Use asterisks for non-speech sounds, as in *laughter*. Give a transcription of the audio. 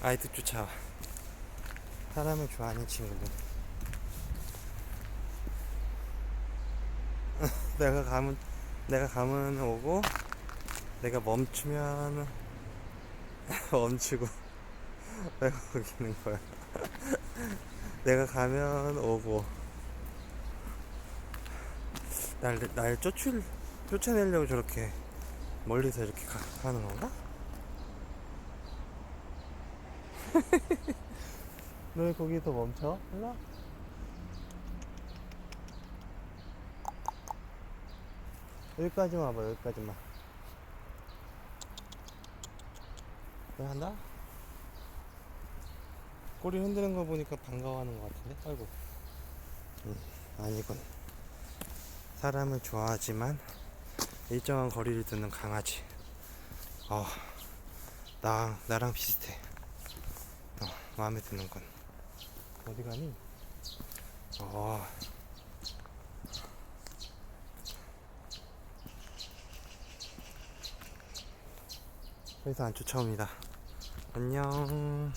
아이들 쫓아와. 사람을 좋아하는 친구들. *laughs* 내가 가면, 내가 가면 오고, 내가 멈추면 *laughs* 멈추고, *laughs* 내가 거기는 거야. 내가 가면 오고, 날, 날 쫓을, 쫓아내려고 저렇게 멀리서 이렇게 가, 가는 건가? *laughs* 너왜 거기서 멈춰? 일로 와. 여기까지만 와봐 여기까지만 왜 한다? 꼬리 흔드는 거 보니까 반가워하는 것 같은데? 아이고 음, 아니군 사람을 좋아하지만 일정한 거리를 두는 강아지 어, 나, 나랑 비슷해 어, 마음에 드는 건 어디 가니? 어. 그래서 안 쫓아옵니다. 안녕.